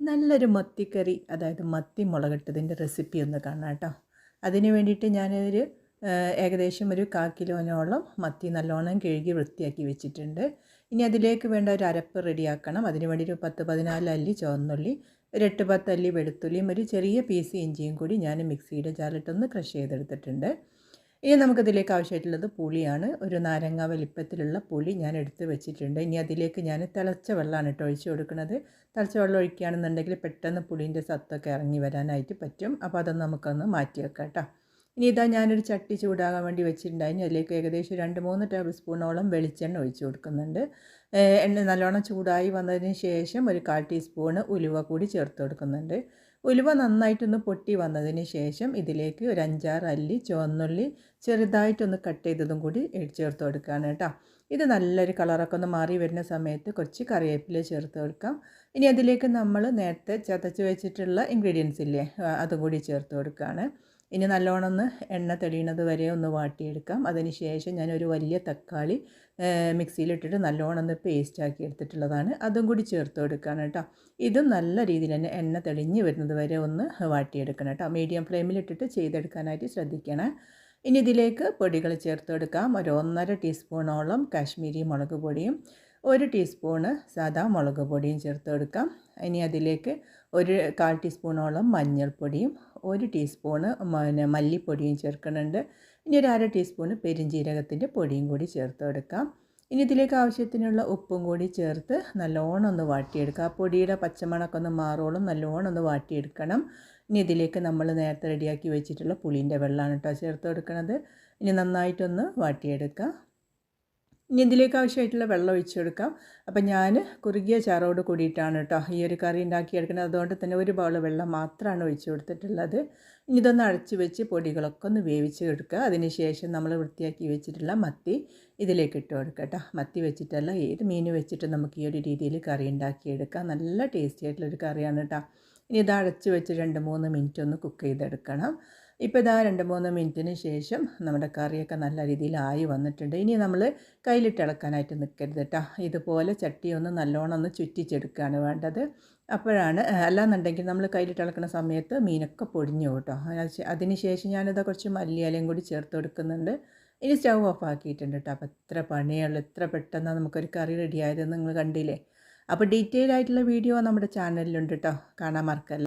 നല്ലൊരു മത്തിക്കറി അതായത് മത്തി മുളകിട്ടതിന്റെ റെസിപ്പി ഒന്ന് കാണാം കേട്ടോ. അതിന് വേണ്ടിയിട്ട് ഞാനൊരു ഏകദേശം ഒരു കാ കിലോനോളം മത്തി നല്ലോണം കഴുകി വൃത്തിയാക്കി വെച്ചിട്ടുണ്ട്. ഇനി അതിലേക്ക് വേണ്ട ഒരു അരപ്പ് റെഡിയാക്കണം. അതിന് വേണ്ടി ഒരു പത്ത് പതിനാല് അല്ലി ചുവന്നുള്ളി ഒരു എട്ട് പത്ത് അല്ലി വെളുത്തുള്ളിയും ഒരു ചെറിയ പീസ് ഇഞ്ചിയും കൂടി ഞാൻ മിക്സിയുടെ ജാറിലിട്ടൊന്ന് ക്രഷ് ചെയ്തെടുത്തിട്ടുണ്ട്. ഇനി നമുക്കിതിലേക്ക് ആവശ്യമായിട്ടുള്ളത് പുളിയാണ്. ഒരു നാരങ്ങ വലിപ്പത്തിലുള്ള പുളി ഞാൻ എടുത്ത് വെച്ചിട്ടുണ്ട്. ഇനി അതിലേക്ക് ഞാൻ തിളച്ച വെള്ളമാണ് കേട്ടോ ഒഴിച്ച് കൊടുക്കുന്നത്. തിളച്ച വെള്ളം ഒഴിക്കുകയാണെന്നുണ്ടെങ്കിൽ പെട്ടെന്ന് പുളീന്റെ സത്തൊക്കെ ഇറങ്ങി വരാനായിട്ട് പറ്റും. അപ്പോൾ അതൊന്ന് നമുക്കൊന്ന് മാറ്റി വെക്കാം കേട്ടോ. ഇനി ഇതാ ഞാനൊരു ചട്ടി ചൂടാകാൻ വേണ്ടി വെച്ചിട്ടുണ്ടായിരുന്നു. അതിലേക്ക് ഏകദേശം രണ്ട് മൂന്ന് ടേബിൾ സ്പൂണോളം വെളിച്ചെണ്ണ ഒഴിച്ച് കൊടുക്കുന്നുണ്ട്. എണ്ണ നല്ലോണം ചൂടായി വന്നതിന് ശേഷം ഒരു കാൽ ടീസ്പൂണ് ഉലുവ കൂടി ചേർത്ത് കൊടുക്കുന്നുണ്ട്. ഉലുവ നന്നായിട്ടൊന്ന് പൊട്ടി വന്നതിന് ശേഷം ഇതിലേക്ക് ഒരു അഞ്ചാറ് അല്ലി ചുവന്നുള്ളി ചെറുതായിട്ടൊന്ന് കട്ട് ചെയ്തതും കൂടി ചേർത്ത് കൊടുക്കുകയാണ് കേട്ടോ. ഇത് നല്ലൊരു കളറൊക്കെ ഒന്ന് മാറി വരുന്ന സമയത്ത് കുറച്ച് കറിവേപ്പില ചേർത്ത് കൊടുക്കാം. ഇനി അതിലേക്ക് നമ്മൾ നേരത്തെ ചതച്ച് വെച്ചിട്ടുള്ള ഇൻഗ്രീഡിയൻസ് ഇല്ലേ അതും കൂടി ചേർത്ത് കൊടുക്കുകയാണ്. ഇനി നല്ലോണം ഒന്ന് എണ്ണ തെളിയണത് വരെ ഒന്ന് വാട്ടിയെടുക്കാം. അതിന് ശേഷം ഞാനൊരു വലിയ തക്കാളി മിക്സിയിലിട്ടിട്ട് നല്ലോണം ഒന്ന് പേസ്റ്റാക്കി എടുത്തിട്ടുള്ളതാണ്. അതും കൂടി ചേർത്ത് കൊടുക്കുകയാണ് കേട്ടോ. ഇതും നല്ല രീതിയിൽ തന്നെ എണ്ണ തെളിഞ്ഞ് വരുന്നത് വരെ ഒന്ന് വാട്ടിയെടുക്കണം കേട്ടോ. മീഡിയം ഫ്ലെയിമിലിട്ടിട്ട് ചെയ്തെടുക്കാനായിട്ട് ശ്രദ്ധിക്കണം. ഇനി ഇതിലേക്ക് പൊടികൾ ചേർത്ത് കൊടുക്കാം. ഒരു ഒന്നര ടീസ്പൂണോളം കാശ്മീരി മുളക് പൊടിയും ഒരു ടീസ്പൂണ് സാദാ മുളക് പൊടിയും ചേർത്ത് കൊടുക്കാം. ഇനി അതിലേക്ക് ഒരു കാൽ ടീസ്പൂണോളം മഞ്ഞൾപ്പൊടിയും ഒരു ടീസ്പൂണ് പിന്നെ മല്ലിപ്പൊടിയും ചേർക്കുന്നുണ്ട്. ഇനി ഒരു അര ടീസ്പൂണ് പെരിഞ്ജീരകത്തിന്റെ പൊടിയും കൂടി ചേർത്ത് കൊടുക്കാം. ഇനി ഇതിലേക്ക് ആവശ്യത്തിനുള്ള ഉപ്പും കൂടി ചേർത്ത് നല്ലോണം ഒന്ന് വാട്ടിയെടുക്കുക. ആ പൊടിയുടെ പച്ചമണക്കൊന്ന് മാറോളം നല്ലോണം ഒന്ന് വാട്ടിയെടുക്കണം. ഇനി ഇതിലേക്ക് നമ്മൾ നേരത്തെ റെഡിയാക്കി വെച്ചിട്ടുള്ള പുളിന്റെ വെള്ളമാണ് കേട്ടോ ചേർത്ത് കൊടുക്കുന്നത് ഇനി നന്നായിട്ടൊന്ന് വാട്ടിയെടുക്കുക. ഇനി ഇതിലേക്ക് ആവശ്യമായിട്ടുള്ള വെള്ളം ഒഴിച്ചു കൊടുക്കാം അപ്പം ഞാൻ കുറുകിയ ചാറോട് കൂടിയിട്ടാണ് കേട്ടോ ഈ ഒരു കറി ഉണ്ടാക്കിയെടുക്കുന്നത്. അതുകൊണ്ട് തന്നെ ഒരു ബൗൾ വെള്ളം മാത്രമാണ് ഒഴിച്ചു കൊടുത്തിട്ടുള്ളത്. ഇനി ഇതൊന്ന് അടച്ചു വെച്ച് പൊടികളൊക്കെ ഒന്ന് വേവിച്ച് എടുക്കുക. അതിന് ശേഷം നമ്മൾ വൃത്തിയാക്കി വെച്ചിട്ടുള്ള മത്തി ഇതിലേക്ക് ഇട്ട് കൊടുക്കുക കേട്ടോ. മത്തി വെച്ചിട്ടല്ല ഏത് മീൻ വെച്ചിട്ട് നമുക്ക് ഈ ഒരു രീതിയിൽ കറി ഉണ്ടാക്കിയെടുക്കാം. നല്ല ടേസ്റ്റി ആയിട്ടുള്ളൊരു കറിയാണ് കേട്ടോ. ഇനി ഇത് അടച്ച് വെച്ച് രണ്ട് മൂന്ന് മിനിറ്റ് ഒന്ന് കുക്ക് ചെയ്തെടുക്കണം. ഇപ്പോൾ ഇതാ രണ്ട് മൂന്ന് മിനിറ്റിന് ശേഷം നമ്മുടെ കറിയൊക്കെ നല്ല രീതിയിൽ ആയി വന്നിട്ടുണ്ട്. ഇനി നമ്മൾ കയ്യിലിട്ട് ഇളക്കാനായിട്ട് നിൽക്കരുത് കേട്ടോ. ഇതുപോലെ ചട്ടി ഒന്ന് നല്ലോണം ഒന്ന് ചുറ്റിച്ചെടുക്കുകയാണ് വേണ്ടത്. അപ്പോഴാണ് അല്ലാന്നുണ്ടെങ്കിൽ നമ്മൾ കയ്യിലിട്ട് ഇളക്കുന്ന സമയത്ത് മീനൊക്കെ പൊടിഞ്ഞു കേട്ടോ. അതിന് ശേഷം ഞാനിത് കുറച്ച് മല്ലിയിലയും കൂടി ചേർത്ത് കൊടുക്കുന്നുണ്ട്. ഇനി സ്റ്റൗ ഓഫ് ആക്കിയിട്ടുണ്ട് കേട്ടോ. അപ്പോൾ എത്ര പണിയുള്ളൂ. എത്ര പെട്ടെന്നാണ് നമുക്കൊരു കറി റെഡി ആയതെന്ന് നിങ്ങൾ കണ്ടില്ലേ? അപ്പോൾ ഡീറ്റെയിൽ ആയിട്ടുള്ള വീഡിയോ നമ്മുടെ ചാനലിലുണ്ട് കേട്ടോ. കാണാൻ മറക്കല്ല.